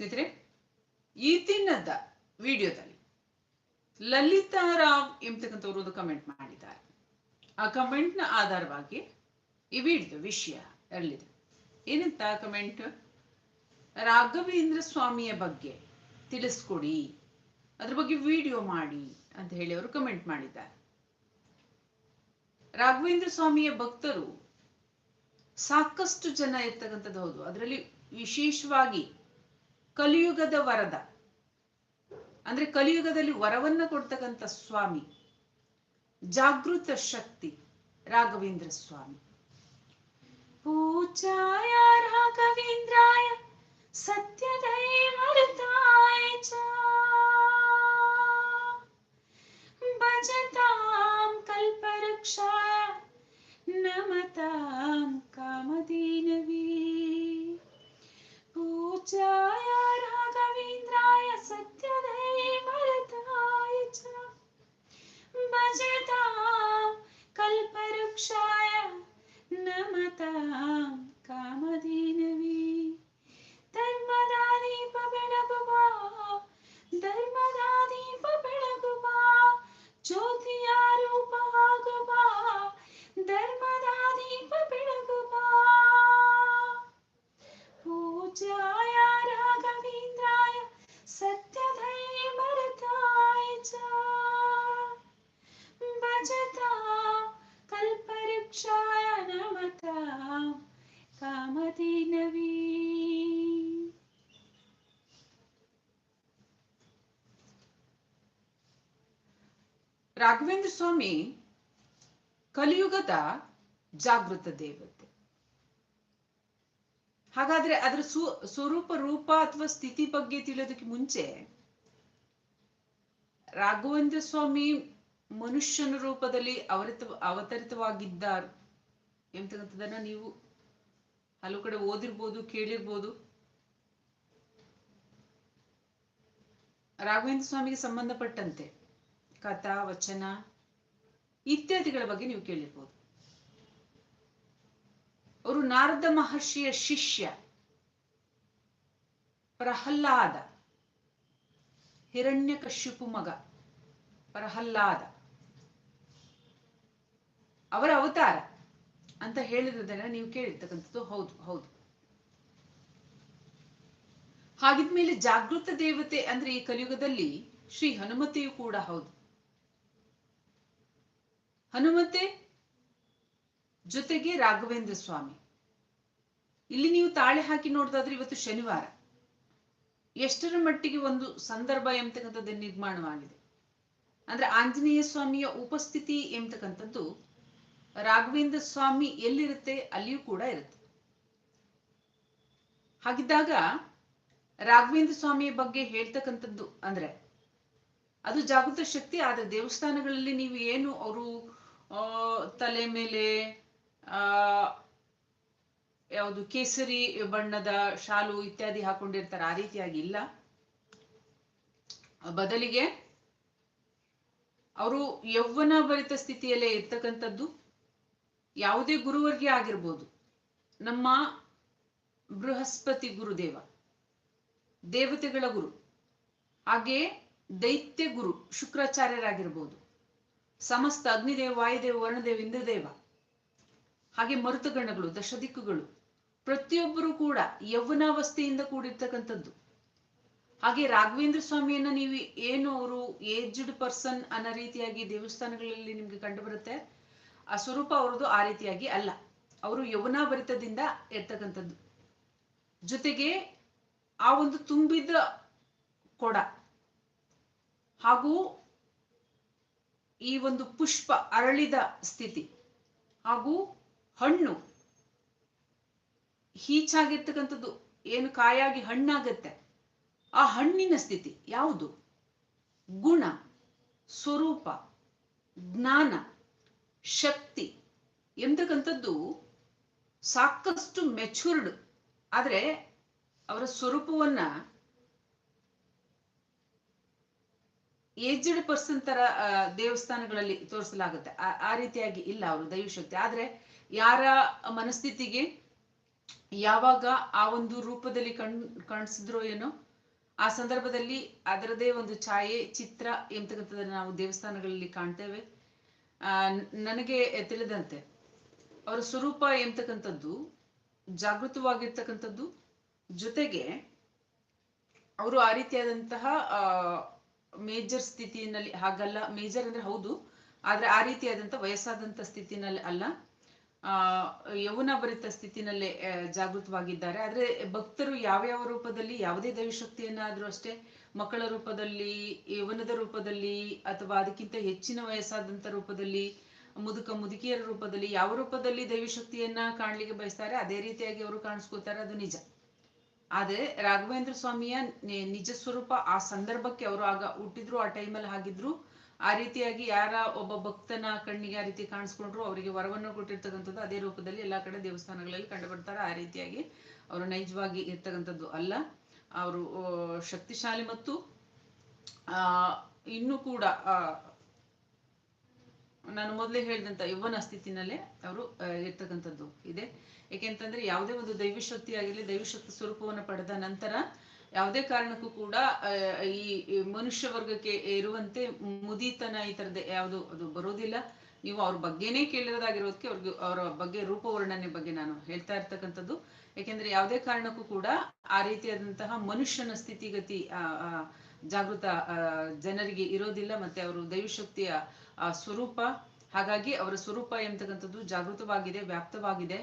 ಸ್ನೇಹಿತರೆ, ಈ ದಿನದ ವಿಡಿಯೋದಲ್ಲಿ ಲಲಿತಾ ರಾವ್ ಎಂಬತಕ್ಕಂಥವ್ರು ಒಂದು ಕಮೆಂಟ್ ಮಾಡಿದ್ದಾರೆ. ಆ ಕಮೆಂಟ್ನ ಆಧಾರವಾಗಿ ಈ ವಿಡಿಯೋ ವಿಷಯ ಎರಲಿದೆ ಏನಂತ ಕಮೆಂಟ್ ರಾಘವೇಂದ್ರ ಸ್ವಾಮಿಯ ಬಗ್ಗೆ ತಿಳಿಸ್ಕೊಡಿ, ಅದ್ರ ಬಗ್ಗೆ ವಿಡಿಯೋ ಮಾಡಿ ಅಂತ ಹೇಳಿ ಅವರು ಕಮೆಂಟ್ ಮಾಡಿದ್ದಾರೆ. ರಾಘವೇಂದ್ರ ಸ್ವಾಮಿಯ ಭಕ್ತರು ಸಾಕಷ್ಟು ಜನ ಇರ್ತಕ್ಕಂಥದ್ದು ಹೌದು. ಅದರಲ್ಲಿ ವಿಶೇಷವಾಗಿ ಕಲಿಯುಗದ ವರದ. ಅಂದ್ರೆ ಕಲಿಯುಗದಲ್ಲಿ ವರವನ್ನ ಕೊಡ್ತಕ್ಕಂಥ ಸ್ವಾಮಿ. ಜಾಗೃತ ಶಕ್ತಿ, ರಾಘವೇಂದ್ರ ಸ್ವಾಮಿ. ಪೂಜಾಯ ರಾಘವೇಂದ್ರಾಯ ಸತ್ಯದೈವೃತಾಯ ಚ. ಭಜತಾಂ ಕಲ್ಪರಕ್ಷಾಯ ನಮತಾಂ ಕಾಮಧೇನವೇ. पूज्याय राघवेन्द्राय सत्यदेव भरता। ಕಾಮಧೇನವೇ ರಾಘವೇಂದ್ರ ಸ್ವಾಮಿ, ಕಲಿಯುಗದ ಜಾಗೃತ ದೇವತೆ. ಹಾಗಾದ್ರೆ ಅದರ ಸು, ಸ್ವರೂಪ, ರೂಪ ಅಥವಾ ಸ್ಥಿತಿ ಬಗ್ಗೆ ತಿಳಿಯೋದಕ್ಕೆ ಮುಂಚೆ ರಾಘವೇಂದ್ರ ಸ್ವಾಮಿ ಮನುಷ್ಯನ ರೂಪದಲ್ಲಿ ಅವರಿತ, ಅವತರಿತವಾಗಿದ್ದಾರೆ. ಎಂಬತಕ್ಕಂಥದ್ದನ್ನ ನೀವು ಹಲವು ಕಡೆ ಓದಿರ್ಬೋದು, ಕೇಳಿರ್ಬೋದು. ರಾಘವೇಂದ್ರ ಸ್ವಾಮಿಗೆ ಸಂಬಂಧಪಟ್ಟಂತೆ ಕಥಾ, ವಚನ ಇತ್ಯಾದಿಗಳ ಬಗ್ಗೆ ನೀವು ಕೇಳಿರ್ಬೋದು. ಅವರು ನಾರದ ಮಹರ್ಷಿಯ ಶಿಷ್ಯ, ಪ್ರಹ್ಲಾದ, ಹಿರಣ್ಯ ಕಶ್ಯಪು ಮಗ, ಪ್ರಹ್ಲಾದ. ಅವರ ಅವತಾರ. ಅಂತ ಹೇಳಿರೋದನ್ನ ನೀವು ಕೇಳಿರ್ತಕ್ಕಂಥದ್ದು. ಹೌದು ಹೌದು. ಹಾಗಿದ್ಮೇಲೆ ಜಾಗೃತ ದೇವತೆ ಅಂದ್ರೆ ಈ ಕಲಿಯುಗದಲ್ಲಿ ಶ್ರೀ ಹನುಮತೆಯು ಕೂಡ ಹೌದು. ಹನುಮತೆ ಜೊತೆಗೆ ರಾಘವೇಂದ್ರ ಸ್ವಾಮಿ. ಇಲ್ಲಿ ನೀವು ತಾಳೆ ಹಾಕಿ ನೋಡೋದಾದ್ರೆ ಇವತ್ತು ಶನಿವಾರ. ಎಷ್ಟರ ಮಟ್ಟಿಗೆ ಒಂದು ಸಂದರ್ಭ ಎಂಬತಕ್ಕಂಥದ್ದು ನಿರ್ಮಾಣವಾಗಿದೆ. ಅಂದ್ರೆ ಆಂಜನೇಯ ಸ್ವಾಮಿಯ ಉಪಸ್ಥಿತಿ ಎಂಬತಕ್ಕಂಥದ್ದು ರಾಘವೇಂದ್ರ ಸ್ವಾಮಿ ಎಲ್ಲಿರುತ್ತೆ ಅಲ್ಲಿಯೂ ಕೂಡ ಇರುತ್ತೆ. ಹಾಗಿದ್ದಾಗ ರಾಘವೇಂದ್ರ ಸ್ವಾಮಿಯ ಬಗ್ಗೆ ಹೇಳ್ತಕ್ಕಂಥದ್ದು ಅಂದ್ರೆ ಅದು ಜಾಗೃತ ಶಕ್ತಿ, ಆದ್ರೆ ದೇವಸ್ಥಾನಗಳಲ್ಲಿ ನೀವು ಏನು ಅವರು ತಲೆ ಮೇಲೆ, ಆ, ಯಾವುದು ಕೇಸರಿ ಬಣ್ಣದ ಶಾಲು ಇತ್ಯಾದಿ ಹಾಕೊಂಡಿರ್ತಾರೆ, ಆ ರೀತಿಯಾಗಿ ಇಲ್ಲ. ಬದಲಿಗೆ ಅವರು ಯೌವನ ಭರಿತ ಸ್ಥಿತಿಯಲ್ಲೇ ಇರ್ತಕ್ಕಂಥದ್ದು. ಯಾವುದೇ ಗುರುವರ್ಗೆ ಆಗಿರ್ಬೋದು. ನಮ್ಮ ಬೃಹಸ್ಪತಿ ಗುರುದೇವ, ದೇವತೆಗಳ ಗುರು, ಹಾಗೆ ದೈತ್ಯ ಗುರು, ಶುಕ್ರಾಚಾರ್ಯರಾಗಿರ್ಬೋದು. ಸಮಸ್ತ ಅಗ್ನಿದೇವ, ವಾಯುದೇವ, ವರ್ಣದೇವ, ಇಂದ್ರದೇವ, ಹಾಗೆ ಮರುತಗಣಗಳು ದಶದಿಕ್ಕುಗಳು, ಪ್ರತಿಯೊಬ್ಬರು ಕೂಡ ಯೌವನಾವಸ್ಥೆಯಿಂದ ಕೂಡಿರ್ತಕ್ಕಂಥದ್ದು. ಹಾಗೆ ರಾಘವೇಂದ್ರ ಸ್ವಾಮಿಯನ್ನ ನೀವು ಏನು ಅವರು ಏಜ್ಡ್ ಪರ್ಸನ್ ಅನ್ನೋ ರೀತಿಯಾಗಿ ದೇವಸ್ಥಾನಗಳಲ್ಲಿ ನಿಮ್ಗೆ ಕಂಡು ಬರುತ್ತೆ ಆ ಸ್ವರೂಪ ಅವ್ರದ್ದು ಆ ರೀತಿಯಾಗಿ ಅಲ್ಲ. ಅವರು ಯೌವನಾಭರಿತದಿಂದ ಇರ್ತಕ್ಕಂಥದ್ದು ಜೊತೆಗೆ ಆ ಒಂದು ತುಂಬಿದ ಕೊಡ ಹಾಗೂ ಈ ಒಂದು ಪುಷ್ಪ ಅರಳಿದ ಸ್ಥಿತಿ ಹಾಗೂ ಹಣ್ಣು ಹೀಚಾಗಿರ್ತಕ್ಕಂಥದ್ದು. ಏನು ಕಾಯಾಗಿ ಹಣ್ಣಾಗತ್ತೆ. ಆ ಹಣ್ಣಿನ ಸ್ಥಿತಿ ಯಾವುದು? ಗುಣ, ಸ್ವರೂಪ, ಜ್ಞಾನ. ಶಕ್ತಿ ಎಂತಕ್ಕಂಥದ್ದು ಸಾಕಷ್ಟು ಮೆಚೂರ್ಡ್ ಆದರೆ ಅವರ ಸ್ವರೂಪವನ್ನ ಏಜ್ಡ್ ಪರ್ಸನ್ ತರ ದೇವಸ್ಥಾನಗಳಲ್ಲಿ ತೋರಿಸಲಾಗುತ್ತೆ. ಆ- ರೀತಿಯಾಗಿ ಇಲ್ಲ ಅವರು ದೈವಶಕ್ತಿ ಆದ್ರೆ ಯಾರ ಮನಸ್ಥಿತಿಗೆ ಯಾವಾಗ ಆ ಒಂದು ರೂಪದಲ್ಲಿ ಕಣ್, ಕಾಣಿಸಿದ್ರೋ ಏನೋ ಆ ಸಂದರ್ಭದಲ್ಲಿ ಅದರದೇ ಒಂದು ಛಾಯೆ, ಚಿತ್ರ ಎಂತಕ್ಕಂಥದ್ದನ್ನು ನಾವು ದೇವಸ್ಥಾನಗಳಲ್ಲಿ ಕಾಣ್ತೇವೆ. ನನಗೆ ತಿಳಿದಂತೆ, ಅವರ ಸ್ವರೂಪ ಎಂತಕ್ಕಂಥದ್ದು, ಜಾಗೃತವಾಗಿರ್ತಕ್ಕಂಥದ್ದು, ಜೊತೆಗೆ ಅವರು ಆ ರೀತಿಯಾದಂತಹ ಮೇಜರ್ ಸ್ಥಿತಿಯಲ್ಲಿ, ಹಾಗಲ್ಲ ಮೇಜರ್ ಅಂದ್ರೆ ಹೌದು, ಆದ್ರೆ ಆ ರೀತಿಯಾದಂತ ವಯಸ್ಸಾದಂತ ಸ್ಥಿತಿನಲ್ಲಿ ಅಲ್ಲ. ಯೌವನ ಭರಿತ ಸ್ಥಿತಿನಲ್ಲೇ ಜಾಗೃತವಾಗಿದ್ದಾರೆ. ಆದ್ರೆ ಭಕ್ತರು ಯಾವ್ಯಾವ ರೂಪದಲ್ಲಿ, ಯಾವುದೇ ದೈವಶಕ್ತಿಯನ್ನಾದ್ರೂ ಅಷ್ಟೇ ಮಕ್ಕಳ ರೂಪದಲ್ಲಿ, ಯೌವನದ ರೂಪದಲ್ಲಿ ಅಥವಾ ಅದಕ್ಕಿಂತ ಹೆಚ್ಚಿನ ವಯಸ್ಸಾದಂಥ ರೂಪದಲ್ಲಿ, ಮುದುಕ ಮುದುಕಿಯರ ರೂಪದಲ್ಲಿ ಯಾವ ರೂಪದಲ್ಲಿ ದೈವಶಕ್ತಿಯನ್ನ ಕಾಣ್ಲಿಕ್ಕೆ ಬಯಸ್ತಾರೆ, ಅದೇ ರೀತಿಯಾಗಿ ಅವರು ಕಾಣಿಸ್ಕೊತಾರೆ ಅದು ನಿಜ. ಆದ್ರೆ ರಾಘವೇಂದ್ರ ಸ್ವಾಮಿಯ ನಿಜ ಸ್ವರೂಪ ಆ ಸಂದರ್ಭಕ್ಕೆ ಅವರು ಆಗ ಹುಟ್ಟಿದ್ರು, ಆ ಟೈಮಲ್ಲಿ ಹಾಗಿದ್ರು. ಆ ರೀತಿಯಾಗಿ ಯಾರ ಒಬ್ಬ ಭಕ್ತನ ಕಣ್ಣಿಗೆ ಆ ರೀತಿ ಕಾಣಿಸ್ಕೊಂಡ್ರು, ಅವರಿಗೆ ವರವನ್ನು ಕೊಟ್ಟಿರ್ತಕ್ಕಂಥದ್ದು ಅದೇ ರೂಪದಲ್ಲಿ ಎಲ್ಲಾ ಕಡೆ ದೇವಸ್ಥಾನಗಳಲ್ಲಿ ಕಂಡು ಆ ರೀತಿಯಾಗಿ ಅವರು ನೈಜವಾಗಿ ಇರ್ತಕ್ಕಂಥದ್ದು ಅಲ್ಲ. ಅವರು ಶಕ್ತಿಶಾಲಿ ಮತ್ತು, ಆ, ಇನ್ನೂ ಕೂಡ ನಾನು ಮೊದಲೇ ಹೇಳಿದಂತ ಯೌವನ ಸ್ಥಿತಿನಲ್ಲೇ ಅವರು ಇರ್ತಕ್ಕಂಥದ್ದು ಇದೆ. ಏಕೆಂತಂದ್ರೆ ಯಾವುದೇ ಒಂದು ದೈವಶಕ್ತಿ ಆಗಿರಲಿ, ದೈವಶಕ್ತಿ ಸ್ವರೂಪವನ್ನು ಪಡೆದ ನಂತರ ಯಾವುದೇ ಕಾರಣಕ್ಕೂ ಕೂಡ ಈ ಮನುಷ್ಯ ವರ್ಗಕ್ಕೆ ಇರುವಂತೆ ಮುದಿತನ ಈ ತರದ ಯಾವುದು, ಅದು ಬರೋದಿಲ್ಲ. ನೀವು ಅವ್ರ ಬಗ್ಗೆನೇ ಕೇಳಿರೋದಾಗಿರೋದಕ್ಕೆ ಅವ್ರಿಗೆ ಅವರ ಬಗ್ಗೆ ರೂಪವರ್ಣನೆ ಬಗ್ಗೆ ನಾನು ಹೇಳ್ತಾ ಇರ್ತಕ್ಕಂಥದ್ದು. ಯಾಕೆಂದ್ರೆ ಯಾವುದೇ ಕಾರಣಕ್ಕೂ ಕೂಡ ಆ ರೀತಿಯಾದಂತಹ ಮನುಷ್ಯನ ಸ್ಥಿತಿಗತಿ ಜಾಗೃತ ಜನರಿಗೆ ಇರೋದಿಲ್ಲ ಮತ್ತೆ ಅವರು ದೈವಶಕ್ತಿಯ ಸ್ವರೂಪ. ಹಾಗಾಗಿ ಅವರ ಸ್ವರೂಪ ಎಂತಕ್ಕಂಥದ್ದು ಜಾಗೃತವಾಗಿದೆ, ವ್ಯಾಪ್ತವಾಗಿದೆ.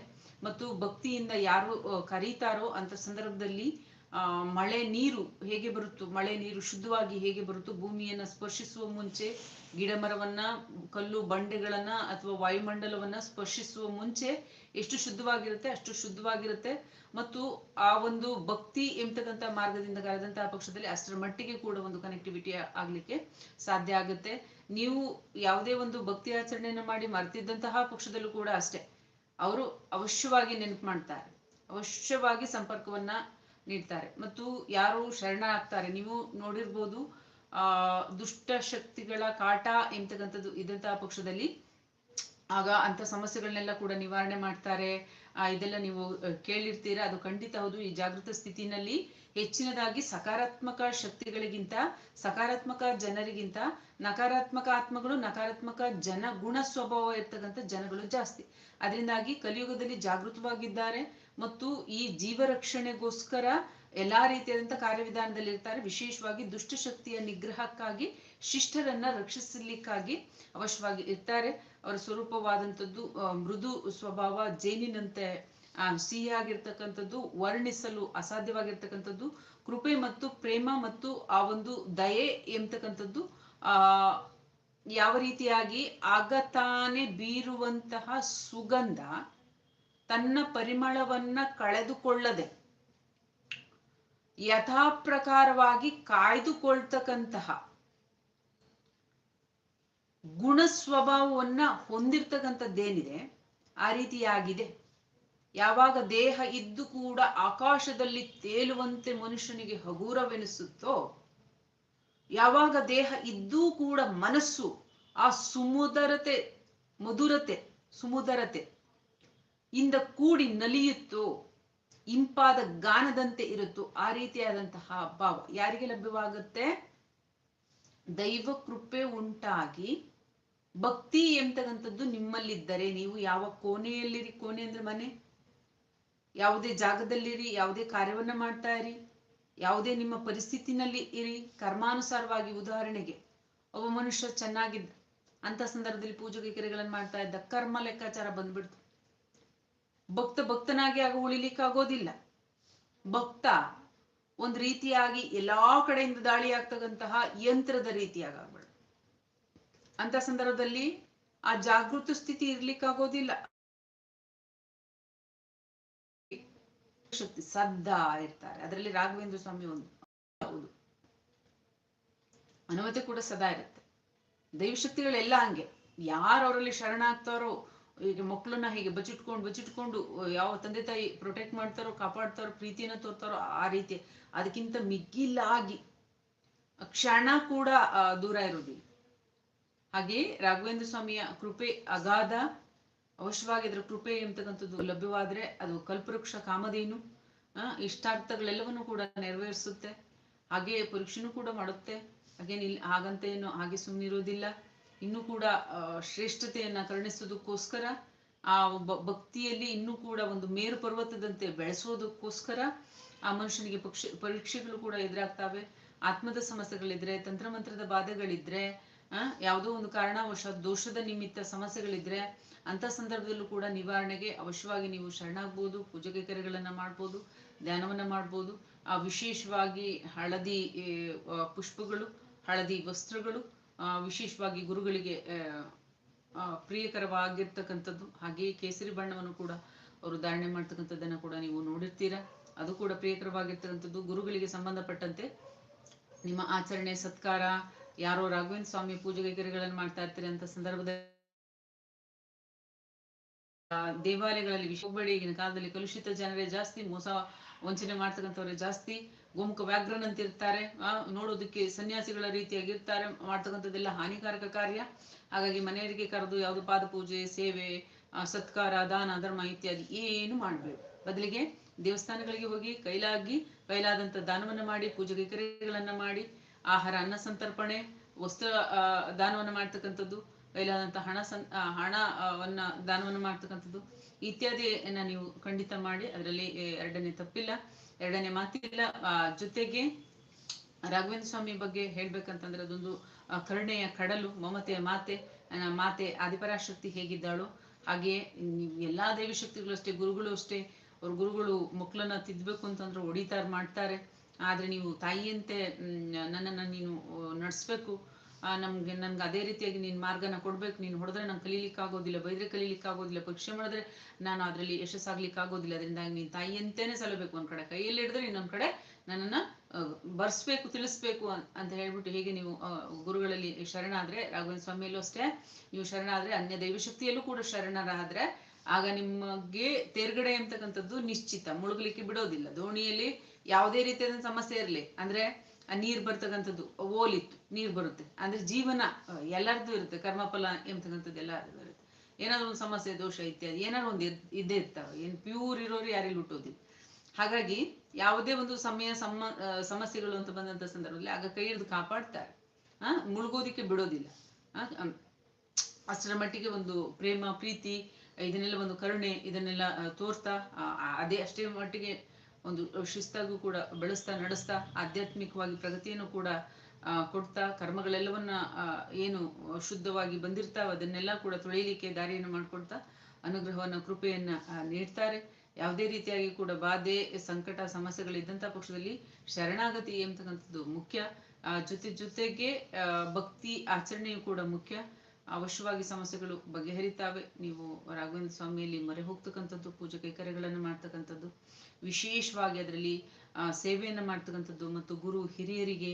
ಮತ್ತು ಭಕ್ತಿಯಿಂದ ಯಾರು ಕರೀತಾರೋ ಅಂತ ಸಂದರ್ಭದಲ್ಲಿ ಮಳೆ ನೀರು ಹೇಗೆ ಬರುತ್ತೋ? ಮಳೆ ನೀರು ಶುದ್ಧವಾಗಿ ಹೇಗೆ ಬರುತ್ತೋ? ಭೂಮಿಯನ್ನ ಸ್ಪರ್ಶಿಸುವ ಮುಂಚೆ ಗಿಡ ಮರವನ್ನ ಕಲ್ಲು ಬಂಡೆಗಳನ್ನ ಅಥವಾ ವಾಯುಮಂಡಲವನ್ನ ಸ್ಪರ್ಶಿಸುವ ಮುಂಚೆ ಎಷ್ಟು ಶುದ್ಧವಾಗಿರುತ್ತೆ? ಅಷ್ಟು ಶುದ್ಧವಾಗಿರುತ್ತೆ. ಮತ್ತು ಆ ಒಂದು ಭಕ್ತಿ ಎಂಬತಕ್ಕಂಥ ಮಾರ್ಗದಿಂದ ಕರೆದಂತಹ ಪಕ್ಷದಲ್ಲಿ ಅಷ್ಟರ ಮಟ್ಟಿಗೆ ಕೂಡ ಒಂದು ಕನೆಕ್ಟಿವಿಟಿ ಆಗ್ಲಿಕ್ಕೆ ಸಾಧ್ಯ ಆಗುತ್ತೆ. ನೀವು ಯಾವುದೇ ಒಂದು ಭಕ್ತಿ ಆಚರಣೆಯನ್ನು ಮಾಡಿ ಮರೆತಿದ್ದಂತಹ ಪಕ್ಷದಲ್ಲೂ ಕೂಡ ಅಷ್ಟೇ. ಅವರು ಅವಶ್ಯವಾಗಿ ನೆನಪು ಮಾಡ್ತಾರೆ. ಅವಶ್ಯವಾಗಿ ಸಂಪರ್ಕವನ್ನ ನೀಡ್ತಾರೆ. ಮತ್ತು ಯಾರು ಶರಣ ಆಗ್ತಾರೆ? ನೀವು ನೋಡಿರ್ಬೋದು ಆ ದುಷ್ಟ ಶಕ್ತಿಗಳ ಕಾಟ ಎಂತಕ್ಕಂಥದ್ದು ಇದ್ದಂತಹ ಪಕ್ಷದಲ್ಲಿ ಆಗ ಅಂತ ಸಮಸ್ಯೆಗಳನ್ನೆಲ್ಲ ಕೂಡ ನಿವಾರಣೆ ಮಾಡ್ತಾರೆ. ಆ, ಇದೆಲ್ಲ ನೀವು ಕೇಳಿರ್ತೀರಾ. ಅದು ಖಂಡಿತ ಹೌದು. ಈ ಜಾಗೃತ ಸ್ಥಿತಿನಲ್ಲಿ ಹೆಚ್ಚಿನದಾಗಿ ಸಕಾರಾತ್ಮಕ ಶಕ್ತಿಗಳಿಗಿಂತ ಸಕಾರಾತ್ಮಕ ಜನರಿಗಿಂತ ನಕಾರಾತ್ಮಕ ಆತ್ಮಗಳು ನಕಾರಾತ್ಮಕ ಜನ ಗುಣ ಸ್ವಭಾವ ಇರ್ತಕ್ಕಂಥ ಜನಗಳು ಜಾಸ್ತಿ. ಅದರಿಂದಾಗಿ ಕಲಿಯುಗದಲ್ಲಿ ಜಾಗೃತವಾಗಿದ್ದಾರೆ. ಮತ್ತು ಈ ಜೀವ ರಕ್ಷಣೆಗೋಸ್ಕರ ಎಲ್ಲಾ ರೀತಿಯಾದಂತಹ ಕಾರ್ಯವಿಧಾನದಲ್ಲಿ ಇರ್ತಾರೆ ವಿಶೇಷವಾಗಿ ದುಷ್ಟಶಕ್ತಿಯ ನಿಗ್ರಹಕ್ಕಾಗಿ, ಶಿಷ್ಟರನ್ನ ರಕ್ಷಿಸಲಿಕ್ಕಾಗಿ ಅವಶ್ಯವಾಗಿ ಇರ್ತಾರೆ. ಅವರ ಸ್ವರೂಪವಾದಂಥದ್ದು ಮೃದು ಸ್ವಭಾವ, ಜೇನಿನಂತೆ ಸಿಹಿಯಾಗಿರ್ತಕ್ಕಂಥದ್ದು, ವರ್ಣಿಸಲು ಅಸಾಧ್ಯವಾಗಿರ್ತಕ್ಕಂಥದ್ದು, ಕೃಪೆ ಮತ್ತು ಪ್ರೇಮ ಮತ್ತು ಆ ಒಂದು ದಯೆ ಎಂಬತಕ್ಕಂಥದ್ದು, ಆ, ಯಾವ ರೀತಿಯಾಗಿ ಆಗತಾನೆ ಬೀರುವಂತಹ ಸುಗಂಧ ತನ್ನ ಪರಿಮಳವನ್ನ ಕಳೆದುಕೊಳ್ಳದೆ ಯಥಾಪ್ರಕಾರವಾಗಿ ಕಾಯ್ದುಕೊಳ್ತಕ್ಕಂತಹ ಗುಣ ಸ್ವಭಾವವನ್ನ ಹೊಂದಿರ್ತಕ್ಕಂಥದ್ದೇನಿದೆ, ಆ ರೀತಿಯಾಗಿದೆ. ಯಾವಾಗ ದೇಹ ಇದ್ದು ಕೂಡ ಆಕಾಶದಲ್ಲಿ ತೇಲುವಂತೆ ಮನುಷ್ಯನಿಗೆ ಹಗೂರವೆನಿಸುತ್ತೋ, ಯಾವಾಗ ದೇಹ ಇದ್ದೂ ಕೂಡ ಮನಸ್ಸು ಆ ಸುಮುದರತೆ ಮಧುರತೆ ಸುಮುದರತೆ ಇಂದ ಕೂಡಿ ನಲಿಯಿತ್ತು, ಇಂಪಾದ ಗಾನದಂತೆ ಇರುತ್ತು, ಆ ರೀತಿಯಾದಂತಹ ಭಾವ ಯಾರಿಗೆ ಲಭ್ಯವಾಗುತ್ತೆ? ದೈವ ಕೃಪೆ ಉಂಟಾಗಿ ಭಕ್ತಿ ಎಂಬತಕ್ಕಂಥದ್ದು ನಿಮ್ಮಲ್ಲಿದ್ದರೆ ನೀವು ಯಾವ ಕೋಣೆಯಲ್ಲಿರಿ? ಕೋಣೆ ಅಂದ್ರೆ ಮನೆ. ಯಾವುದೇ ಜಾಗದಲ್ಲಿರಿ, ಯಾವುದೇ ಕಾರ್ಯವನ್ನ ಮಾಡ್ತಾ ಇರಿ, ಯಾವುದೇ ನಿಮ್ಮ ಪರಿಸ್ಥಿತಿನಲ್ಲಿ ಇರಿ. ಕರ್ಮಾನುಸಾರವಾಗಿ ಉದಾಹರಣೆಗೆ, ಒಬ್ಬ ಮನುಷ್ಯ ಚೆನ್ನಾಗಿದ್ದ ಅಂತ ಸಂದರ್ಭದಲ್ಲಿ ಪೂಜೆ ಕೆರೆಗಳನ್ನು ಮಾಡ್ತಾ ಇದ್ದ, ಕರ್ಮ ಲೆಕ್ಕಾಚಾರ ಬಂದ್ಬಿಡ್ತು. ಭಕ್ತ ಭಕ್ತನಾಗಿ ಆಗ ಉಳಿಲಿಕ್ಕಾಗೋದಿಲ್ಲ ಭಕ್ತ ಒಂದ್ ರೀತಿಯಾಗಿ ಎಲ್ಲಾ ಕಡೆಯಿಂದ ದಾಳಿ ಆಗ್ತಕ್ಕಂತಹ ಯಂತ್ರದ ರೀತಿಯಾಗಿ ಆಗ್ಬಿಡ ಅಂತ ಸಂದರ್ಭದಲ್ಲಿ ಆ ಜಾಗೃತ ಸ್ಥಿತಿ ಇರ್ಲಿಕ್ಕಾಗೋದಿಲ್ಲ ಶಕ್ತಿ ಸದಾ ಇರ್ತಾರೆ. ಅದರಲ್ಲಿ ರಾಘವೇಂದ್ರ ಸ್ವಾಮಿ ಒಂದು ಹೌದು. ಅನುಮತಿ ಕೂಡ ಸದಾ ಇರುತ್ತೆ. ದೈವಶಕ್ತಿಗಳೆಲ್ಲ ಹಂಗೆ. ಯಾರು ಅವರಲ್ಲಿ ಶರಣ ಆಗ್ತಾರೋ ಈಗ ಮಕ್ಕಳನ್ನ ಹೀಗೆ ಬಚ್ಚಿಟ್ಕೊಂಡು ಬಚ್ಚಿಟ್ಕೊಂಡು ಯಾವ ತಂದೆ ತಾಯಿ ಪ್ರೊಟೆಕ್ಟ್ ಮಾಡ್ತಾರೋ, ಕಾಪಾಡ್ತಾರೋ, ಪ್ರೀತಿಯನ್ನ ತೋರ್ತಾರೋ, ಆ ರೀತಿ ಅದಕ್ಕಿಂತ ಮಿಗಿಲಾಗಿ ಕ್ಷಣ ಕೂಡ ದೂರ ಇರೋದಿಲ್ಲ ಹಾಗೆ ರಾಘವೇಂದ್ರ ಸ್ವಾಮಿಯ ಕೃಪೆ, ಅಗಾಧ ಅವಶ್ಯವಾಗಿ ಅದರ ಕೃಪೆ ಎಂಬತಕ್ಕಂಥದ್ದು ಲಭ್ಯವಾದ್ರೆ ಅದು ಕಲ್ಪವೃಕ್ಷ ಕಾಮಧೇನು ಇಷ್ಟಾರ್ಥಗಳೆಲ್ಲವನ್ನು ಕೂಡ ನೆರವೇರಿಸುತ್ತೆ. ಹಾಗೆ ಪರೀಕ್ಷೆನೂ ಕೂಡ ಮಾಡುತ್ತೆ. ಹಾಗೇನಿಲ್ಲ, ಹಾಗಂತ ಏನು, ಹಾಗೆ ಸುಮ್ಮನಿರೋದಿಲ್ಲ ಇನ್ನೂ ಕೂಡ ಶ್ರೇಷ್ಠತೆಯನ್ನು ಕರುಣಿಸೋದಕ್ಕೋಸ್ಕರ ಆ ಒಬ್ಬ ಭಕ್ತಿಯಲ್ಲಿ ಇನ್ನೂ ಕೂಡ ಒಂದು ಮೇರು ಪರ್ವತದಂತೆ ಬೆಳೆಸೋದಕ್ಕೋಸ್ಕರ ಆ ಮನುಷ್ಯನಿಗೆ ಪಕ್ಷ ಪರೀಕ್ಷೆಗಳು ಕೂಡ ಎದುರಾಗ್ತವೆ. ಆತ್ಮದ ಸಮಸ್ಯೆಗಳಿದ್ರೆ ತಂತ್ರಮಂತ್ರದ ಬಾಧೆಗಳಿದ್ರೆ ಆ, ಯಾವುದೋ ಒಂದು ಕಾರಣವಶ ದೋಷದ ನಿಮಿತ್ತ ಸಮಸ್ಯೆಗಳಿದ್ರೆ ಅಂತ ಸಂದರ್ಭದಲ್ಲೂ ಕೂಡ ನಿವಾರಣೆಗೆ ಅವಶ್ಯವಾಗಿ ನೀವು ಶರಣಾಗ್ಬೋದು ಪೂಜೆಗೆ ಕೈಕರ್ಯಗಳನ್ನ ಮಾಡ್ಬೋದು ಧ್ಯಾನವನ್ನ ಮಾಡ್ಬೋದು. ಆ ವಿಶೇಷವಾಗಿ ಹಳದಿ ಪುಷ್ಪಗಳು ಹಳದಿ ವಸ್ತ್ರಗಳು ವಿಶೇಷವಾಗಿ ಗುರುಗಳಿಗೆ ಪ್ರಿಯಕರವಾಗಿರ್ತಕ್ಕಂಥದ್ದು. ಹಾಗೆಯೇ ಕೇಸರಿ ಬಣ್ಣವನ್ನು ಕೂಡ ಅವರು ಧಾರಣೆ ಮಾಡ್ತಕ್ಕಂಥದ್ದನ್ನ ಕೂಡ ನೀವು ನೋಡಿರ್ತೀರಾ. ಅದು ಕೂಡ ಪ್ರಿಯಕರವಾಗಿರ್ತಕ್ಕಂಥದ್ದು. ಗುರುಗಳಿಗೆ ಸಂಬಂಧಪಟ್ಟಂತೆ ನಿಮ್ಮ ಆಚರಣೆ, ಸತ್ಕಾರ, ಯಾರೋ ರಾಘವೇಂದ್ರ ಸ್ವಾಮಿ ಪೂಜೆ ಕೈಕರ್ಯಗಳನ್ನು ಮಾಡ್ತಾ ಇರ್ತೀರಿ ಅಂತ ಸಂದರ್ಭದಲ್ಲಿ ದೇವಾಲಯಗಳಲ್ಲಿ ವಿಶ್ವಬಳಿ ಈಗಿನ ಕಾಲದಲ್ಲಿ ಕಲುಷಿತ ಜನರೇ ಜಾಸ್ತಿ, ಮೋಸ, ವಂಚನೆ ಮಾಡ್ತಕ್ಕಂಥವ್ರೆ ಜಾಸ್ತಿ. ಗೋಮುಖ ವ್ಯಾಘ್ರನಂತಿರ್ತಾರೆ. ಆ, ನೋಡೋದಕ್ಕೆ ಸನ್ಯಾಸಿಗಳ ರೀತಿಯಾಗಿರ್ತಾರೆ. ಮಾಡ್ತಕ್ಕಂಥದ್ದೆಲ್ಲ ಹಾನಿಕಾರಕ ಕಾರ್ಯ. ಹಾಗಾಗಿ ಮನೆಯವರಿಗೆ ಕರೆದು ಯಾವುದು ಪಾದ ಪೂಜೆ ಸೇವೆ ಸತ್ಕಾರ ದಾನ ಧರ್ಮ ಇತ್ಯಾದಿ ಏನು ಮಾಡಬೇಕು. ಬದಲಿಗೆ ದೇವಸ್ಥಾನಗಳಿಗೆ ಹೋಗಿ ಕೈಲಾಗಿ ಕೈಲಾದಂತ ದಾನವನ್ನ ಮಾಡಿ ಪೂಜೆ ಕೈಕರ್ಯಗಳನ್ನು ಮಾಡಿ ಆಹಾರ ಅನ್ನ ಸಂತರ್ಪಣೆ ವಸ್ತ್ರ ದಾನವನ್ನು ಮಾಡ್ತಕ್ಕಂಥದ್ದು ಕೈಲಾದಂತ ಹಣ ಸಂ ಹಣವನ್ನ ದಾನವನ್ನ ಮಾಡ್ತಕ್ಕಂಥದ್ದು ಇತ್ಯಾದಿಯನ್ನ ನೀವು ಖಂಡಿತ ಮಾಡಿ ಅದರಲ್ಲಿ ಎರಡನೇ ತಪ್ಪಿಲ್ಲ. ಎರಡನೇ ಮಾತಿಲ್ಲ. ಜೊತೆಗೆ ರಾಘವೇಂದ್ರ ಸ್ವಾಮಿ ಬಗ್ಗೆ ಹೇಳ್ಬೇಕಂತಂದ್ರೆ ಅದೊಂದು ಕರುಣೆಯ ಕಡಲು, ಮಮತೆಯ ಮಾತೆ ಮಾತೆ ಆದಿಪರಾಶಕ್ತಿ ಹೇಗಿದ್ದಾಳು ಹಾಗೆ ಎಲ್ಲಾ ದೇವಿ ಶಕ್ತಿಗಳು ಅಷ್ಟೇ, ಗುರುಗಳು ಅಷ್ಟೇ, ಅವ್ರ ಗುರುಗಳು ಮಕ್ಕಳನ್ನ ತಿದ್ಬೇಕು ಅಂತಂದ್ರೆ ಹೊಡಿತಾರೆ ಮಾಡ್ತಾರೆ. ಆದ್ರೆ ನೀವು ತಾಯಿಯಂತೆ ನನ್ನನ್ನ ನೀನು ನಡೆಸ್ಬೇಕು. ನಮ್ಗೆ, ನನ್ಗೆ ಅದೇ ರೀತಿಯಾಗಿ ನೀನ್ ಮಾರ್ಗನ ಕೊಡ್ಬೇಕು. ನೀನು ಹೊಡೆದ್ರೆ ನಂಗೆ ಕಲೀಲಿಕ್ಕೆ ಆಗೋದಿಲ್ಲ ಬೈದ್ರೆ ಕಲೀಲಿಕ್ಕೆ ಆಗೋದಿಲ್ಲ ಪರೀಕ್ಷೆ ಮಾಡಿದ್ರೆ ನಾನು ಅದರಲ್ಲಿ ಯಶಸ್ಸಾಗ್ಲಿಕ್ಕೆ ಆಗೋದಿಲ್ಲ ಅದರಿಂದಾಗಿ ನೀನು ತಾಯಿಯಂತೇನೆ ಸಲಬೇಕು ಒಂದ್ ಕಡೆ. ಕೈಯಲ್ಲಿ ಹಿಡಿದ್ರೆ ಇನ್ನೊಂದ್ ಕಡೆ ನನ್ನನ್ನ ಬರ್ಸ್ಬೇಕು, ತಿಳಿಸ್ಬೇಕು ಅಂತ ಹೇಳ್ಬಿಟ್ಟು ಹೇಗೆ ನೀವು ಗುರುಗಳಲ್ಲಿ ಶರಣಾದ್ರೆ, ರಾಘವೇಂದ್ರ ಸ್ವಾಮಿಯಲ್ಲೂ ಅಷ್ಟೇ, ನೀವು ಶರಣಾದ್ರೆ, ಅನ್ಯ ದೈವ ಶಕ್ತಿಯಲ್ಲೂ ಕೂಡ ಶರಣರಾದ್ರೆ, ಆಗ ನಿಮಗೆ ತೇರ್ಗಡೆ ಅಂತಕ್ಕಂಥದ್ದು ನಿಶ್ಚಿತ. ಮುಳುಗಲಿಕ್ಕೆ ಬಿಡೋದಿಲ್ಲ. ದೋಣಿಯಲ್ಲಿ ಯಾವುದೇ ರೀತಿಯಾದ ಸಮಸ್ಯೆ ಇರಲಿ. ಅಂದ್ರೆ ಆ ನೀರು ಬರ್ತಕ್ಕಂಥದ್ದು ಓಲಿತ್ತು, ನೀರ್ ಬರುತ್ತೆ. ಅಂದ್ರೆ ಜೀವನ ಎಲ್ಲರದ್ದು ಇರುತ್ತೆ. ಕರ್ಮಫಲ ಎಂಬತಕ್ಕಂಥದ್ದು ಎಲ್ಲರದ್ದು ಇರುತ್ತೆ ಏನಾದ್ರು ಒಂದು ಸಮಸ್ಯೆ, ದೋಷ ಇತ್ಯಾದಿ, ಏನಾದ್ರು ಒಂದು ಇದ್- ಇದ್ದೇ ಇರ್ತಾವೆ. ಏನು ಪ್ಯೂರ್ ಇರೋರು ಯಾರಿಲ್ಲಿ ಹುಟ್ಟೋದಿಲ್ಲ. ಹಾಗಾಗಿ ಯಾವುದೇ ಒಂದು ಸಮಯ, ಸಮ ಸಮಸ್ಯೆಗಳು ಅಂತ ಬಂದಂತ ಸಂದರ್ಭದಲ್ಲಿ ಆಗ ಕೈ ಹಿಡಿದು ಕಾಪಾಡ್ತಾರೆ. ಆ, ಮುಳುಗೋದಿಕ್ಕೆ ಬಿಡೋದಿಲ್ಲ. ಅಷ್ಟರ ಮಟ್ಟಿಗೆ ಒಂದು ಪ್ರೇಮ, ಪ್ರೀತಿ, ಇದನ್ನೆಲ್ಲ ಒಂದು ಕರುಣೆ, ಇದನ್ನೆಲ್ಲ ತೋರ್ತಾ ಅದೇ ಅಷ್ಟೇ ಮಟ್ಟಿಗೆ ಒಂದು ಶಿಸ್ತಾಗೂ ಕೂಡ ಬೆಳೆಸ್ತಾ ನಡೆಸ್ತಾ ಆಧ್ಯಾತ್ಮಿಕವಾಗಿ ಪ್ರಗತಿಯನ್ನು ಕೂಡ ಕೊಡ್ತಾ ಕರ್ಮಗಳೆಲ್ಲವನ್ನ ಏನು ಶುದ್ಧವಾಗಿ ಬಂದಿರ್ತಾವ ಅದನ್ನೆಲ್ಲ ಕೂಡ ತೊಳೆಯಲಿಕ್ಕೆ ದಾರಿಯನ್ನು ಮಾಡ್ಕೊಡ್ತಾ ಅನುಗ್ರಹವನ್ನ, ಕೃಪೆಯನ್ನ ನೀಡ್ತಾರೆ. ಯಾವುದೇ ರೀತಿಯಾಗಿ ಕೂಡ ಬಾಧೆ, ಸಂಕಟ ಸಮಸ್ಯೆಗಳಿದ್ದಂಥ ಪಕ್ಷದಲ್ಲಿ ಶರಣಾಗತಿ ಎಂಬತಕ್ಕಂಥದ್ದು ಮುಖ್ಯ. ಜೊತೆ ಜೊತೆಗೆ ಭಕ್ತಿ ಆಚರಣೆಯು ಕೂಡ ಮುಖ್ಯ. ಅವಶ್ಯವಾಗಿ ಸಮಸ್ಯೆಗಳು ಬಗೆಹರಿತಾವೆ. ನೀವು ರಾಘವೇಂದ್ರ ಸ್ವಾಮಿಯಲ್ಲಿ ಮೊರೆ ಹೋಗ್ತಕ್ಕಂಥದ್ದು ಪೂಜೆ ಕೈಕರ್ಯಗಳನ್ನು ಮಾಡ್ತಕ್ಕಂಥದ್ದು ವಿಶೇಷವಾಗಿ ಅದರಲ್ಲಿ ಸೇವೆಯನ್ನು ಮಾಡ್ತಕ್ಕಂಥದ್ದು ಮತ್ತು ಗುರು ಹಿರಿಯರಿಗೆ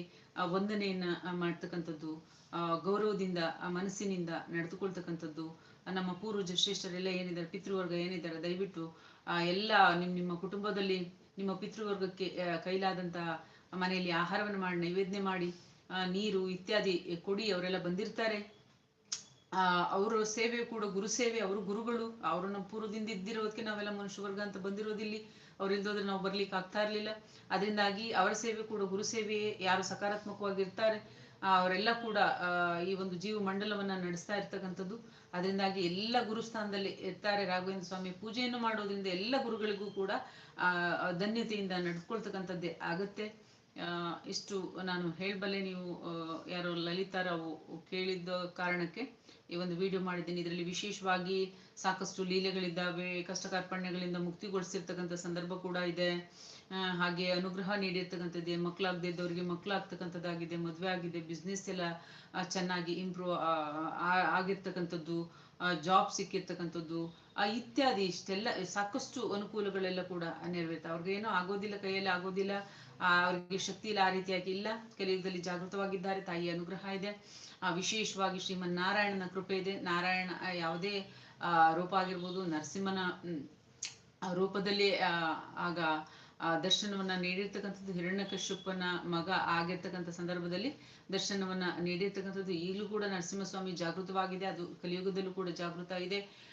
ವಂದನೆಯನ್ನ ಮಾಡ್ತಕ್ಕಂಥದ್ದು ಗೌರವದಿಂದ ಮನಸ್ಸಿನಿಂದ ನಡೆದುಕೊಳ್ತಕ್ಕಂಥದ್ದು ನಮ್ಮ ಪೂರ್ವಜ ಶ್ರೇಷ್ಠರೆಲ್ಲ ಏನಿದ್ದಾರೆ ಪಿತೃವರ್ಗ ಏನಿದ್ದಾರೆ ದಯವಿಟ್ಟು ಆ, ಎಲ್ಲ ನಿಮ್ ನಿಮ್ಮ ಕುಟುಂಬದಲ್ಲಿ ನಿಮ್ಮ ಪಿತೃವರ್ಗಕ್ಕೆ ಕೈಲಾದಂತಹ ಕೈಲಾದಂತ ಮನೆಯಲ್ಲಿ ಆಹಾರವನ್ನು ಮಾಡಿ ನೈವೇದ್ಯ ಮಾಡಿ ನೀರು ಇತ್ಯಾದಿ ಕೊಡಿ ಅವರೆಲ್ಲ ಬಂದಿರ್ತಾರೆ. ಆ ಅವರ ಸೇವೆ ಕೂಡ ಗುರು ಸೇವೆ ಅವರು ಗುರುಗಳು ಅವರನ್ನು ಪೂರ್ವದಿಂದ ಇದ್ದಿರೋದಕ್ಕೆ ನಾವೆಲ್ಲ ಮನುಷ್ಯ ವರ್ಗ ಅಂತ ಬಂದಿರೋದಿಲ್ಲಿ ಅವ್ರು ಇಲ್ದೋದ್ರೆ ನಾವು ಬರ್ಲಿಕ್ಕೆ ಆಗ್ತಾ ಇರ್ಲಿಲ್ಲ. ಅದರಿಂದಾಗಿ ಅವರ ಸೇವೆ ಕೂಡ ಗುರು ಸೇವೆಯೇ ಯಾರು ಸಕಾರಾತ್ಮಕವಾಗಿ ಇರ್ತಾರೆ ಆ, ಅವರೆಲ್ಲ ಕೂಡ ಈ ಒಂದು ಜೀವ ಮಂಡಲವನ್ನ ನಡೆಸ್ತಾ ಇರ್ತಕ್ಕಂಥದ್ದು. ಅದರಿಂದಾಗಿ ಎಲ್ಲ ಗುರುಸ್ಥಾನದಲ್ಲಿ ಇರ್ತಾರೆ ರಾಘವೇಂದ್ರ ಸ್ವಾಮಿ ಪೂಜೆಯನ್ನು ಮಾಡೋದ್ರಿಂದ ಎಲ್ಲ ಗುರುಗಳಿಗೂ ಕೂಡ ಆ ಧನ್ಯತೆಯಿಂದ ನಡ್ಕೊಳ್ತಕ್ಕಂಥದ್ದೇ ಆಗತ್ತೆ. ಇಷ್ಟು ನಾನು ಹೇಳಬಲ್ಲೆ ನೀವು ಯಾರೋ ಲಲಿತಾರಾವು ಕೇಳಿದ್ದ ಕಾರಣಕ್ಕೆ. ಈ ಒಂದು ವಿಡಿಯೋ ಮಾಡಿದ್ದೀನಿ. ಇದರಲ್ಲಿ ವಿಶೇಷವಾಗಿ ಸಾಕಷ್ಟು ಲೀಲೆಗಳಿದ್ದಾವೆ ಕಷ್ಟ ಕಾರ್ಪಣ್ಯಗಳಿಂದ ಮುಕ್ತಿಗೊಳಿಸಿರ್ತಕ್ಕಂಥ ಸಂದರ್ಭ ಕೂಡ ಇದೆ. ಹಾಗೆ ಅನುಗ್ರಹ ನೀಡಿರ್ತಕ್ಕಂಥದ್ದೇ ಮಕ್ಕಳಾಗದೇ ಇದ್ದವರಿಗೆ ಮಕ್ಕಳಾಗ್ತಕ್ಕಂಥದ್ದಾಗಿದೆ, ಮದುವೆ ಆಗಿದೆ ಬಿಸ್ನೆಸ್ ಎಲ್ಲ ಚೆನ್ನಾಗಿ ಇಂಪ್ರೂವ್ ಆಗಿರ್ತಕ್ಕಂಥದ್ದು ಜಾಬ್ ಸಿಕ್ಕಿರ್ತಕ್ಕಂಥದ್ದು ಇತ್ಯಾದಿ ಇಷ್ಟೆಲ್ಲ ಸಾಕಷ್ಟು ಅನುಕೂಲಗಳೆಲ್ಲ ಕೂಡ ನೆರವೇರ್ತಾ ಅವ್ರಿಗೆ ಏನೋ ಆಗೋದಿಲ್ಲ ಕೈಯಲ್ಲಿ ಆಗೋದಿಲ್ಲ. ಆ, ಅವ್ರಿಗೆ ಶಕ್ತಿ ಇಲ್ಲ ಆ ರೀತಿಯಾಗಿ ಇಲ್ಲ. ಕಲಿಯುಗದಲ್ಲಿ ಜಾಗೃತವಾಗಿದ್ದಾರೆ. ತಾಯಿಯ ಅನುಗ್ರಹ ಇದೆ. ಆ, ವಿಶೇಷವಾಗಿ ಶ್ರೀಮನ್ ನಾರಾಯಣನ ಕೃಪೆ ಇದೆ. ನಾರಾಯಣ ಆ, ಯಾವುದೇ ಆ, ರೂಪ ಆಗಿರ್ಬೋದು ನರಸಿಂಹನ ಆ ರೂಪದಲ್ಲಿ ಆ, ಆಗ ಆ ದರ್ಶನವನ್ನ ನೀಡಿರ್ತಕ್ಕಂಥದ್ದು ಹಿರಣ್ಯಕಶ್ಯಪನ ಮಗ ಆಗಿರ್ತಕ್ಕಂಥ ಸಂದರ್ಭದಲ್ಲಿ ದರ್ಶನವನ್ನ ನೀಡಿರ್ತಕ್ಕಂಥದ್ದು ಈಗಲೂ ಕೂಡ ನರಸಿಂಹಸ್ವಾಮಿ ಜಾಗೃತವಾಗಿದೆ. ಅದು ಕಲಿಯುಗದಲ್ಲೂ ಕೂಡ ಜಾಗೃತ ಇದೆ. ಆ,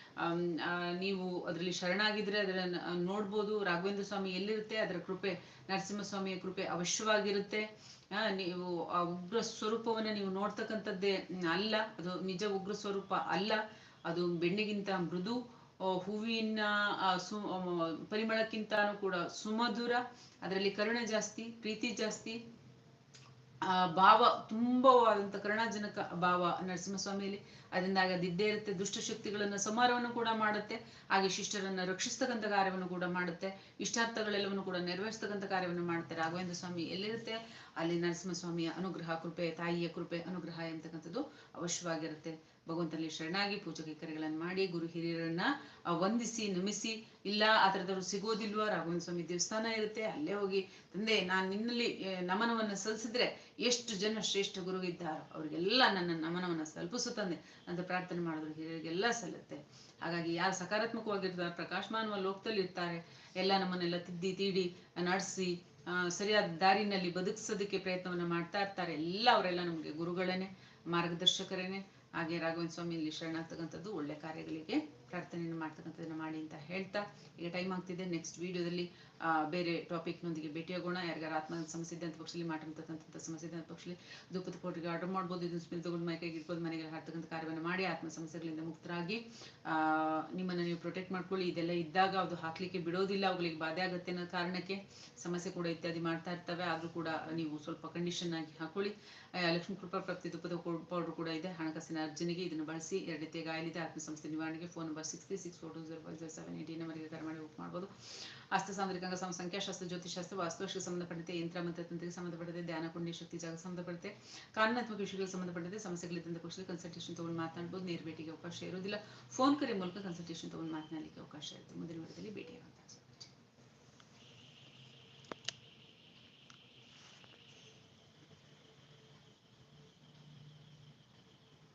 ನೀವು ಅದರಲ್ಲಿ ಶರಣಾಗಿದ್ರೆ ಅದರ ನೋಡ್ಬೋದು. ರಾಘವೇಂದ್ರ ಸ್ವಾಮಿ ಎಲ್ಲಿರುತ್ತೆ? ಅದರ ಕೃಪೆ, ನರಸಿಂಹಸ್ವಾಮಿಯ ಕೃಪೆ ಅವಶ್ಯವಾಗಿರುತ್ತೆ. ನೀವು ಆ ಉಗ್ರ ಸ್ವರೂಪವನ್ನ ನೀವು ನೋಡ್ತಕ್ಕಂಥದ್ದೇ ಅಲ್ಲ. ಅದು ನಿಜ ಉಗ್ರ ಸ್ವರೂಪ ಅಲ್ಲ. ಅದು ಬೆಣ್ಣಿಗಿಂತ ಮೃದು ಹೂವಿನ ಸು ಪರಿಮಳಕ್ಕಿಂತಾನು ಕೂಡ ಸುಮಧುರ. ಅದರಲ್ಲಿ ಕರುಣೆ ಜಾಸ್ತಿ, ಪ್ರೀತಿ ಜಾಸ್ತಿ. ಆ ಭಾವ ತುಂಬವಾದಂತ ಕರುಣಾಜನಕ ಭಾವ ನರಸಿಂಹಸ್ವಾಮಿಯಲ್ಲಿ. ಅದರಿಂದಾಗ ಅದಿದ್ದೇ ಇರುತ್ತೆ. ದುಷ್ಟಶಕ್ತಿಗಳನ್ನ ಸಂಹಾರವನ್ನು ಕೂಡ ಮಾಡುತ್ತೆ. ಹಾಗೆ ಶಿಷ್ಟರನ್ನ ರಕ್ಷಿಸ್ತಕ್ಕಂಥ ಕಾರ್ಯವನ್ನು ಕೂಡ ಮಾಡುತ್ತೆ. ಇಷ್ಟಾರ್ಥಗಳೆಲ್ಲವನ್ನು ಕೂಡ ನೆರವೇರಿಸ್ತಕ್ಕಂಥ ಕಾರ್ಯವನ್ನು ಮಾಡುತ್ತೆ. ರಾಘವೇಂದ್ರ ಸ್ವಾಮಿ ಎಲ್ಲಿರುತ್ತೆ? ಅಲ್ಲಿ ನರಸಿಂಹಸ್ವಾಮಿಯ ಅನುಗ್ರಹ, ಕೃಪೆ, ತಾಯಿಯ ಕೃಪೆ, ಅನುಗ್ರಹ ಎಂತಕ್ಕಂಥದ್ದು ಅವಶ್ಯವಾಗಿರುತ್ತೆ. ಭಗವಂತನಲ್ಲಿ ಶರಣಾಗಿ ಪೂಜೆ ಕರೆಗಳನ್ನು ಮಾಡಿ ಗುರು ಹಿರಿಯರನ್ನ ವಂದಿಸಿ, ನಮಿಸಿ, ಇಲ್ಲ ಆ ಥರದವ್ರು ಸಿಗೋದಿಲ್ವಾ? ರಾಘವೇಂದ್ರ ಸ್ವಾಮಿ ದೇವಸ್ಥಾನ ಇರುತ್ತೆ, ಅಲ್ಲೇ ಹೋಗಿ ತಂದೆ, ನಾನು ನಿನ್ನಲ್ಲಿ ನಮನವನ್ನ ಸಲ್ಲಿಸಿದ್ರೆ ಎಷ್ಟು ಜನ ಶ್ರೇಷ್ಠ ಗುರು ಇದ್ದಾರೋ ಅವರಿಗೆಲ್ಲ ನನ್ನ ನಮನವನ್ನ ಸಲ್ಪಿಸು ತಂದೆ ಅಂತ ಪ್ರಾರ್ಥನೆ ಮಾಡಿದ್ರು ಹಿರಿಯರಿಗೆಲ್ಲ ಸಲ್ಲುತ್ತೆ. ಹಾಗಾಗಿ ಯಾರು ಸಕಾರಾತ್ಮಕವಾಗಿರ್ತಾರೆ, ಪ್ರಕಾಶಮಾನವ ಲೋಕದಲ್ಲಿ ಇರ್ತಾರೆ, ಎಲ್ಲ ನಮ್ಮನ್ನೆಲ್ಲ ತಿದ್ದಿ, ತೀಡಿ, ನಡೆಸಿ ಸರಿಯಾದ ದಾರಿನಲ್ಲಿ ಬದುಕಿಸೋದಕ್ಕೆ ಪ್ರಯತ್ನವನ್ನ ಮಾಡ್ತಾ ಇರ್ತಾರೆ, ಎಲ್ಲ ಅವರೆಲ್ಲ ನಮಗೆ ಗುರುಗಳೇನೆ ಮಾರ್ಗದರ್ಶಕರೇನೆ. ಹಾಗೆ ರಾಘವೇಂದ್ರ ಸ್ವಾಮಿ ಇಲ್ಲಿ ಶರಣಾಗ್ತಕ್ಕಂಥದ್ದು ಒಳ್ಳೆ ಕಾರ್ಯಗಳಿಗೆ ಪ್ರಾರ್ಥನೆಯನ್ನು ಮಾಡ್ತಕ್ಕಂಥದ್ದನ್ನು ಮಾಡಿ ಅಂತ ಹೇಳ್ತಾ ಈಗ ಟೈಮ್ ಆಗ್ತಿದೆ. ನೆಕ್ಸ್ಟ್ ವಿಡಿಯೋದಲ್ಲಿ ಬೇರೆ ಟಾಪಿಕ್ನೊಂದಿಗೆ ಭೇಟಿಯಾಗೋಣ. ಯಾರಿಗಾರ ಆತ್ಮ ಸಮಸ್ಯೆ ಇದೆ ಅಂತ ಪಕ್ಷದಲ್ಲಿ ಮಾಡಿರ್ತಕ್ಕಂಥ ಸಮಸ್ಯೆ ಇದೆ ಅಂತ ಪಕ್ಷದಲ್ಲಿ ಧೂಪದ ಕೋಟಿಗೆ ಆರ್ಡರ್ ಮಾಡ್ಬೋದು. ಇದನ್ನ ಸ್ಮಿಲ್ ತಗೊಂಡು ಮೈಕೈಗೆ ಇಟ್ಕೊಂಡು ಮನೆಗೆ ಹಾಕ್ತಕ್ಕಂಥ ಕಾರ್ಯವನ್ನು ಮಾಡಿ ಆತ್ಮ ಸಮಸ್ಯೆಗಳಿಂದ ಮುಕ್ತರಾಗಿ ನಿಮ್ಮನ್ನು ನೀವು ಪ್ರೊಟೆಕ್ಟ್ ಮಾಡ್ಕೊಳ್ಳಿ. ಇದೆಲ್ಲ ಇದ್ದಾಗ ಅದು ಹಾಕ್ಲಿಕ್ಕೆ ಬಿಡೋದಿಲ್ಲ. ಅವುಗಳಿಗೆ ಬಾಧೆ ಆಗುತ್ತೆ ಅನ್ನೋ ಕಾರಣಕ್ಕೆ ಸಮಸ್ಯೆ ಕೂಡ ಇತ್ಯಾದಿ ಮಾಡ್ತಾ ಇರ್ತವೆ. ಆದ್ರೂ ಕೂಡ ನೀವು ಸ್ವಲ್ಪ ಕಂಡೀಷನ್ ಆಗಿ ಹಾಕೊಳ್ಳಿ. ಲಕ್ಷ್ಮೀ ಕೃಪಾ ಪ್ರಾಪ್ತಿ ಧೂಪದ ಪೌಡರ್ ಕೂಡ ಇದೆ. ಹಣಕಾಸಿನ ಅರ್ಜನೆಗೆ ಇದನ್ನು ಬಳಸಿ ಎರಡನೇ ಗಾಯಲಿದೆ ಆತ್ಮ ಸಂಸ್ಥೆ ನಿವಾರಣೆಗೆ phone number six three six four two zero five zero seven eighty ನಂಬರ್ಗೆ ಕರೆ ಮಾಡಿ ಬುಕ್ ಮಾಡ್ಬೋದು. ಅಸ್ತ ಸಾಂದ್ರಿಕಾಂಗ ಸಮ ಸಂಖ್ಯಾಶಾಸ್ತ್ರ ಜ್ಯೋತಿಷಾಸ್ತ್ರ ವಾಸ್ತುಶಕ್ಕೆ ಸಂಬಂಧಪಟ್ಟಂತೆ ಯಂತ್ರ ಮಂತ್ರ ತಂತ್ರಕ್ಕೆ ಸಂಬಂಧಪಟ್ಟಂತೆ ಧ್ಯಾನ, ಪುಣ್ಯ, ಶಕ್ತಿ, ಜಾಗ ಸಂಬಂಧಪಟ್ಟಂತೆ ಕಾನೂನಾತ್ಮಕ ವಿಷಯಗಳಿಗೆ ಸಂಬಂಧಪಟ್ಟಂತೆ ಸಮಸ್ಯೆಗಳಿದ್ದಂತ ಪಕ್ಷದಲ್ಲಿ ಕನ್ಸಲ್ಟೇಷನ್ ತಗೊಂಡು ಮಾತನಾಡ್ಬೋದು. ನೇರ ಭೇಟಿಗೆ ಅವಕಾಶ ಇರುವುದಿಲ್ಲ. ಫೋನ್ ಕರೆ ಮೂಲಕ ಕನ್ಸಲ್ಟೇಷನ್ ತಗೊಂಡು ಮಾತನಾಡಲಿಕ್ಕೆ ಅವಕಾಶ ಇರುತ್ತೆ. ಮುಂದಿನ ಭೇಟಿ ಭೇಟಿಯಾಗುವಂತ